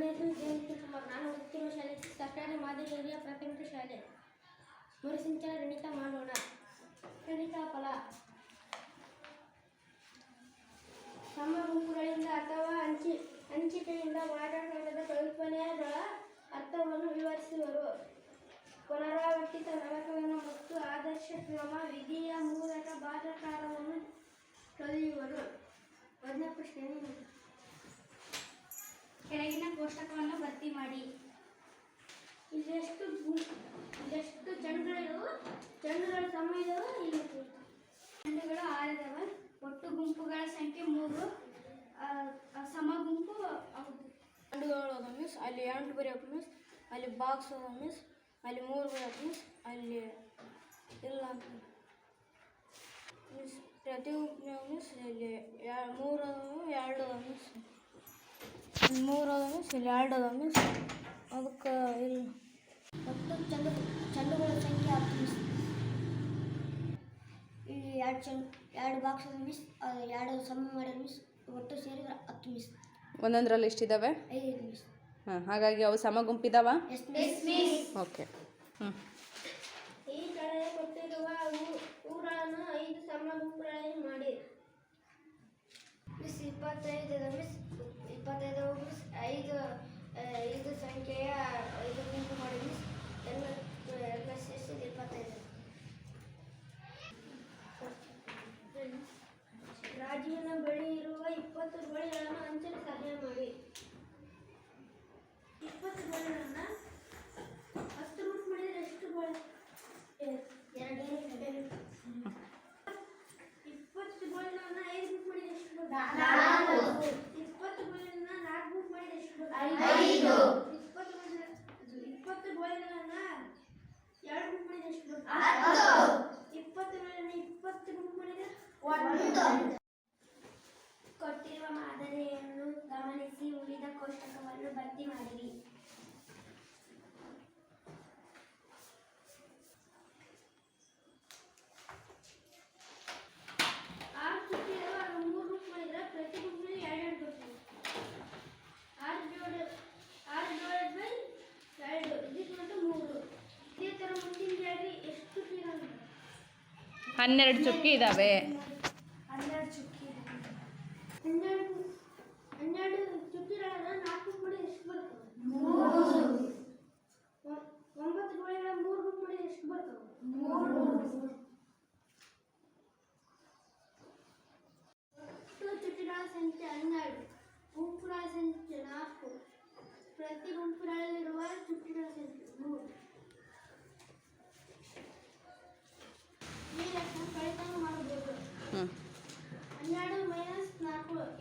ನನ್ನ ಜಯಂತಿ ಕುಮಾರ್ ನಾನು ಓದುತ್ತಿರುವ ಶಾಲೆ ಸರ್ಕಾರಿ ಮಾದರಿ ಹಿರಿಯ ಪ್ರಾಥಮಿಕ ಶಾಲೆ. ಮರುಸಿಂಚನ ಗಣಿತ ಮಾಡೋಣ. ಗಣಿತ ಫಲ. ತಮ್ಮ ಗುಂಪುಗಳಿಂದ ಅಥವಾ ಹಂಚಿ, ಹಂಚಿಕೆಯಿಂದ ಮಾರಾಟದ ಕಲ್ಪನೆಗಳ ಅರ್ಥವನ್ನು ವಿವರಿಸುವರು. ಪುನರಾವರ್ತಿತ ನರಕವನ್ನು ಮತ್ತು ಆದರ್ಶ ಕ್ರಮ ವಿಧಿಯ ಮೂಲಕ ಭಾಷಾಕಾರವನ್ನು ಕಲಿಯುವರು. ಪ್ರಶ್ನೆ ಕೋಷ್ಟಕವನ್ನು ಭರ್ತಿ ಮಾಡಿ. ಇಲ್ಲೆಷ್ಟು ಇಲ್ಲೆಷ್ಟು ಚೆಂಡುಗಳಿದವು ಚೆಂಡುಗಳ ಸಮ ಇದಾವ ಇಲ್ಲಿ ಚೆಂಡುಗಳು ಆರಿದವ. ಒಟ್ಟು ಗುಂಪುಗಳ ಸಂಖ್ಯೆ ಮೂರು. ಸಮ ಗುಂಪು ಹೌದು. ಚೆಂಡುಗಳು ಅದ ಮಿಸ್ ಅಲ್ಲಿ ಎಂಟು ಬರೆಯೋಕೆ ಮೀನ್ಸ್ ಅಲ್ಲಿ ಬಾಕ್ಸ್ ಅದ ಮೀನ್ಸ್ ಅಲ್ಲಿ ಮೂರು ಬರೆಯೋಕೆ ಮೀನ್ಸ್ ಅಲ್ಲಿ ಇಲ್ಲ ಅಂತ. ಮೀನ್ಸ್ ಪ್ರತಿ ಗುಂಪಿನ ಮಿಸ್ ಇಲ್ಲಿ ಮೂರು ಎರಡು ಮೀನ್ಸ್ ಮೂರು ಅದ ಮೀನ್ಸ್ ಇಲ್ಲಿ ಎರಡು ಅದ ಮಿಸ್ ಅದಕ್ಕೆ ಇಲ್ಲ ಒಟ್ಟು ಚೆಂಡು ಚೆಂಡುಗಳ ಸಂಖ್ಯೆ ಹತ್ತು ಮೀನ್ಸ್ ಇಲ್ಲಿ ಎರಡು ಚೆಂಡು ಎರಡು ಬಾಕ್ಸ್ ಅದ ಮಿಸ್ ಅದು ಎರಡು ಸಮ ಮಾಡ್ಯಾರ ಮಿಸ್ ಒಟ್ಟು ಸೇರಿದ್ರೆ ಹತ್ತು ಮಿಸ್ ಒಂದೊಂದರಲ್ಲಿ ಎಷ್ಟಿದ್ದಾವೆ ಐದು ಮಿಸ್ ಹಾಂ ಹಾಗಾಗಿ ಅವು ಸಮ ಗುಂಪಿದಾವ? ಓಕೆ ಹ್ಞೂ ಇಪ್ಪತ್ತು ಬಳೆಗಳನ್ನು ನಾಲ್ಕು ಎಷ್ಟು ಬಳೆ ಐದು. ಇಪ್ಪತ್ತು ಇಪ್ಪತ್ತು ಎರಡು ಎಷ್ಟು ಬಳೆ ಇಪ್ಪತ್ತು ಬಳೆಗಳನ್ನು ಇಪ್ಪತ್ತು ಕೊಟ್ಟಿರುವ ಮಾದರಿಯನ್ನು ಗಮನಿಸಿ ಉಳಿದ ಕೋಷ್ಟಕವನ್ನು ಭರ್ತಿ ಮಾಡಿರಿ ಆರು ಚುಕ್ಕಿರುವ ಮೂರು ರೂಟ್ ಮಾಡಿದ್ರೆ ಪ್ರತಿ ಗುಂಪಿನಲ್ಲಿ ಎರಡು ಬರ್ತದೆ ಆರು ಜೋಡ ಆರು ಜೋಡದ್ ಬೈ ಎರಡು ಇದಕ್ಕೆ ಮತ್ತೆ ಮೂರು ಇದೇ ಥರ ಮುಂದಿನ ಜಾರಿ ಎಷ್ಟು ಚುಕ್ಕಿ ಇರೋದು ಹನ್ನೆರಡು ಚುಕ್ಕಿ ಇದ್ದಾವೆ ಹನ್ನೆರಡು ಚುಕ್ಕಿ ಹನ್ನೆರಡು ಹನ್ನೆರಡು ಚುಕ್ಕಿಗಳನ್ನ ನಾಲ್ಕು ಮಾಡಿ ಎಷ್ಟು ಬರ್ತವೆ ಒ- ಒಂಬತ್ತು ಗೋಳಿಗಳ ಮೂರು ಗುಂಪು ಮಾಡಿ ಎಷ್ಟು ಬರ್ತವೆ? ಒಟ್ಟು ಚುಕ್ಕಿಗಳ ಸಂಖ್ಯೆ ಹನ್ನೆರಡು. ಗುಂಪುಗಳ ಸಂಖ್ಯೆ ನಾಲ್ಕು. ಪ್ರತಿ ಗುಂಪಿನಲ್ಲಿರುವ ಚುಟ್ಟಿಗಳ ಸಂಖ್ಯೆ ಮೂರು. ಹನ್ನೆರಡು ಮೈನಸ್ ನಾಲ್ಕು ಎಂದುಕೊಂಡು ಎಂಟು ಎಂಟು ಎಂಟು ಮೈನಸ್ ನಾಲ್ಕು